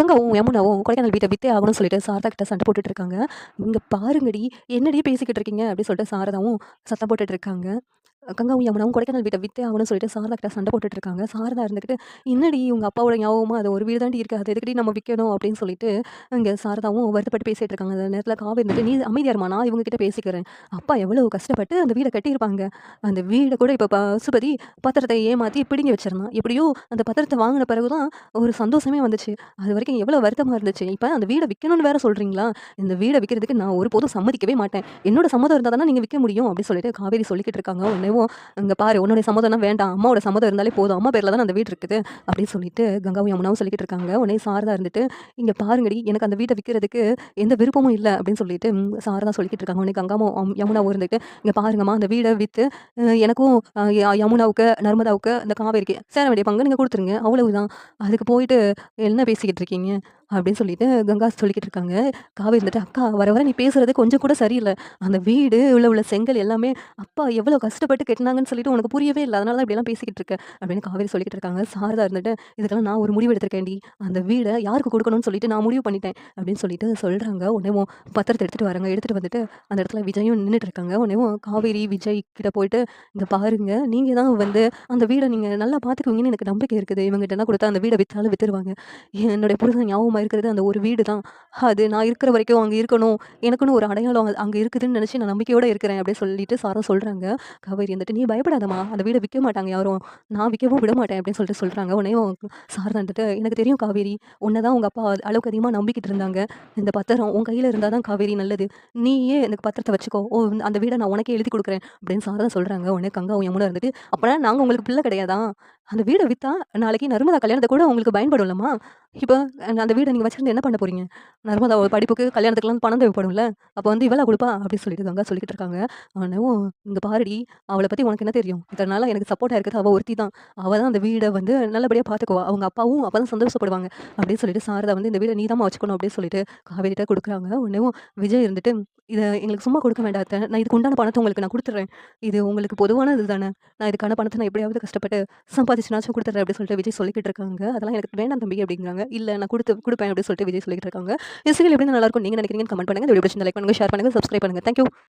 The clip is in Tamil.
கங்காவும் யமுனாவும் கொடைக்கானல் வீட்டை வித்தே ஆகணும்னு சொல்லிட்டு சாரதா கிட்ட சண்டை போட்டுட்டு இருக்காங்க. இங்கே பாருங்கடி என்னடி பேசிக்கிட்டு இருக்கீங்க? அப்படின்னு சொல்லிட்டு சாரதாவும் சத்தம் போட்டுட்டு இருக்காங்க. கங்காவும் யமுனாவும் கொடைக்கானல் வீட்டை வித்தே ஆகணும்னு சொல்லிட்டு சாரதா கிட்ட சண்டை போட்டுட்டு இருக்காங்க. சாரதா இருந்துக்கிட்டு என்னடி உங்கள் அப்பாவோட ஞாபகமாக அது ஒரு வீடு தாண்டி இருக்கு. அது எதுக்கடி நம்ம விற்கணும் அப்படின்னு சொல்லிட்டு இங்கே சாரதாவும் வருத்தப்பட்டு பேசிட்டு இருக்காங்க. அந்த நேரத்தில் காவே இருந்துட்டு நீ அமைதியாருமா நான் இவங்க கிட்ட பேசிக்கிறேன். அப்பா எவ்வளோ கஷ்டப்பட்டு அந்த வீடை கட்டியிருப்பாங்க. அந்த வீடை கூட இப்போ பசுபதி பத்திரத்தை ஏமாற்றி பிடுங்கி வச்சிருந்தான் எப்படியோ அந்த பத்திரத்தை வாங்கின பிறகு தான் ஒரு சந்தோஷமே வந்துச்சு. அது வரைக்கும் எவ்வளோ வருத்தமாக இருந்துச்சு. இப்போ அந்த வீடை விற்கணும்னு வேற சொல்கிறீங்களா இந்த வீடை விற்கிறதுக்கு நான் ஒரு போதும் சம்மதிக்கவே மாட்டேன். என்னோட சம்மதம் இருந்தால் தானே நீங்கள் விற்க முடியும்? அப்படின்னு சொல்லிட்டு காவேரி சொல்லிக்கிட்டு இருக்காங்க. கங்காவும் இங்கே பாரு உன்னுடைய சம்மதம்னா வேண்டாம். அம்மாவோட சம்மதம் இருந்தாலே போதும். அம்மா பேரில் தான் அந்த வீடு இருக்குது. அப்படின்னு சொல்லிட்டு கங்காவும் யமுனாவும் சொல்லிக்கிட்டு இருக்காங்க. உடனே சாரதா இருந்துட்டு இங்கே பாருங்கடி எனக்கு அந்த வீட்டை விற்கிறதுக்கு எந்த விருப்பமும் இல்லை. அப்படின்னு சொல்லிட்டு சாரதா சொல்லிக்கிட்டு இருக்காங்க. உடனே கங்காவும் யமுனாவும் இருந்துட்டு இங்கே பாருங்கம்மா அந்த வீடை விற்று எனக்கும் யமுனாவுக்கு நர்மதாவுக்கு இந்த காவேரிக்கு சேர வேண்டிய பங்கு நீங்கள் கொடுத்துருங்க. அவ்வளவுதான். அதுக்கு போயிட்டு என்ன பேசிக்கிட்டு இருக்கீங்க? அப்படின்னு சொல்லிட்டு கங்கா சொல்லிக்கிட்டு இருக்காங்க. காவேரி இருந்துட்டு அக்கா வர வர நீ பேசுறது கொஞ்சம் கூட சரியில்லை. அந்த வீடு உள்ள உள்ள செங்கல் எல்லாமே அப்பா எவ்வளோ கஷ்டப்பட்டு கட்டினாங்கன்னு சொல்லிட்டு உனக்கு புரியவே இல்லை. அதனால தான் இப்படியெல்லாம் பேசிக்கிட்டு இருக்க. அப்படின்னு காவேரி சொல்லிக்கிட்டு இருக்காங்க. சாரதா இருந்துட்டு இதுக்கெல்லாம் நான் ஒரு முடிவு எடுத்திருக்கேன்டி. அந்த வீடை யாருக்கு கொடுக்கணும்னு சொல்லிட்டு நான் முடிவு பண்ணிட்டேன். அப்படின்னு சொல்லிட்டு சொல்கிறாங்க உடனே பத்திரத்தை எடுத்துகிட்டு வராங்க. எடுத்துகிட்டு வந்துட்டு அந்த இடத்துல விஜயும் நின்றுட்டு இருக்காங்க. உடனே காவேரி விஜய் கிட்ட போயிட்டு இங்கே பாருங்க நீங்கள் தான் வந்து அந்த வீடை நீங்கள் நல்லா பார்த்துக்குவீங்கன்னு எனக்கு நம்பிக்கை இருக்குது. இவங்ககிட்ட கொடுத்தா அந்த வீடை விற்றாலும் விற்றுருவாங்க என்னுடைய புருஷன் ஞாபகமாக இருக்கிறது அந்த ஒரு வீடு தான் அது நான் இருக்கிற வரைக்கும் அங்கே இருக்கணும். எனக்குன்னு ஒரு அடையாளம் அங்கே இருக்குதுன்னு நினச்சி நான் நம்பிக்கையோடு இருக்கிறேன் அப்படின்னு சொல்லிட்டு சாரா சொல்கிறாங்க காவேரி வந்துட்டு நீ பயப்படாதம்மா. அந்த வீடை விற்க மாட்டாங்க யாரும். நான் விற்கவும் விட மாட்டேன் அப்படின்னு சொல்லிட்டு சொல்கிறாங்க உடனே சார் வந்துட்டு எனக்கு தெரியும் காவேரி உன்னை தான் உங்கள் அப்பா அளவுக்கு அதிகமாக நம்பிக்கிட்டு இருந்தாங்க. இந்த பத்திரம் உன் கையில் இருந்தால் தான் காவேரி நல்லது. நீயே எனக்கு பத்திரத்தை வச்சுக்கோ. ஓ அந்த வீடை நான் உனக்கே எழுதி கொடுக்குறேன். அப்படின்னு சாரதா சொல்கிறாங்க உடனே கங்காவும் யமுனா இருந்துட்டு அப்போனா நாங்கள் உங்களுக்கு பிள்ளை கிடையாதான் அந்த வீடை விற்றா நாளைக்கு நர்மதா கல்யாணத்தை கூட உங்களுக்கு பயன்படும்லம்மா. இப்போ அந்த வீடை நீங்கள் வச்சிருந்து என்ன பண்ண போறீங்க? நர்மதா படிப்புக்கு கல்யாணத்துக்குலாம் பணம் தேவைப்படும்ல. அப்போ வந்து இவளா கொடுப்பா அப்படின்னு சொல்லிட்டு கங்கா சொல்லிக்கிட்டு இருக்காங்க. அவனும் இங்கே பாருடி அவளை பற்றி உனக்கு என்ன தெரியும்? இதனால எனக்கு சப்போர்ட்டாக இருக்கிறது அவள் ஒருத்தி தான். அவள் தான் அந்த வீடை வந்து நல்லபடியாக பார்த்துக்குவா அவங்க அப்பாவும் அப்போ தான் சந்தோஷப்படுவாங்க. அப்படின்னு சொல்லிட்டு சாரதா வந்து இந்த வீடை நீ தான் வச்சுக்கணும் அப்படின்னு சொல்லிட்டு காவேரிட்ட கொடுக்குறாங்க. உடனே விஜய் இருந்துட்டு இதை எங்களுக்கு சும்மா கொடுக்க வேண்டாத்த நான் இதுக்கு உண்டான பணத்தை உங்களுக்கு நான் கொடுத்துட்றேன் இது உங்களுக்கு பொதுவான இது தானே. நான் இதுக்கான பணத்தை நான் எப்படியாவது கஷ்டப்பட்டு சம்பாதிச்சுனாச்சும் கொடுத்துட்றேன் அப்படின்னு சொல்லிட்டு விஜய் சொல்லிக்கிட்டு இருக்காங்க. அதெல்லாம் எனக்கு வேண்டாம் தம்பி அப்படிங்கிறாங்க. இல்லை நான் கொடுத்து கொடுப்பேன் அப்படின்னு சொல்லிட்டு விஜய் சொல்லிட்டு இருக்காங்க. இந்த சீரியல் எப்படி நல்லா இருக்கும்? நீங்கள் நினைக்கிறீங்கன்னு கமெண்ட் பண்ணுங்க. இந்த வீடியோ லைக் பண்ணுங்கள் ஷேர் பண்ணுங்கள் சப்ஸ்கிரைப் பண்ணுங்கள் தேங்க்யூ